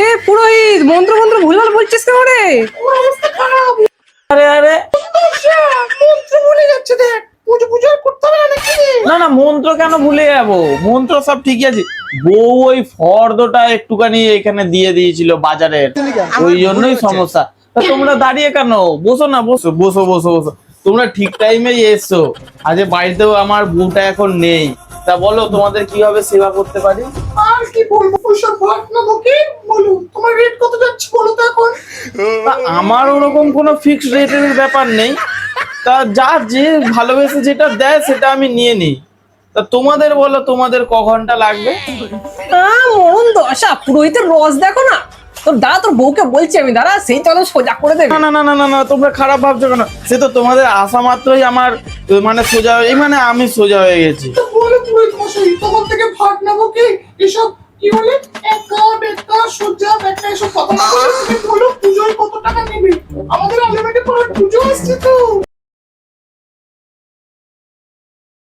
এ পুরোহিত মন্ত্র মন্ত্র ভুলভাল বলছিস কেন রে? আরে আরে। মন্ত্র ভুলে যাচ্ছে দেখ। পুজো পুজো করতে হবে না নাকি? না না মন্ত্র কেন ভুলে যাব? মন্ত্র সব ঠিকই আছে। বউ ওই ফর্দটা একটুখানি এখানে দিয়ে দিয়েছিল বাজারের। ওই জন্যই সমস্যা। তা তোমরা দাঁড়িয়ে কেন? বসো না বসো বসো বসো বসো। তোমরা ঠিক টাইমে এসছো। আজ বাড়িতেও আমার বউটা এখন নেই। তা বলো তোমাদের কীভাবে সেবা করতে পারি? আর কি বলব? ওইসব ভাট না বকে বলো তোমার রেট কত যাচ্ছে বলো তো এখন তা আমার ওরকম কোনো ফিক্সড রেটের ব্যাপার নেই। তা যা যে ভালোবেসে যেটা দেয় সেটা আমি নিয়ে নিই। তা তোমাদের বলো তোমাদের ক ঘণ্টা লাগবে? মরণ দশা পুরোহিতের রস দেখো না। তোর দাদা তোর বউকে বলছি আমি দাদা সেই চলো সোজা করে দেবে। না না না না না তোমরা খারাপ ভাবছ কেন? সে তো তোমাদের আসা মাত্রই আমার মানে সোজা এই মানে আমি সোজা হয়ে গেছি। তো বলো পুরোহিত মশাই তখন থেকে ভাট না বকে এসব কোনো পুজো আসছে তো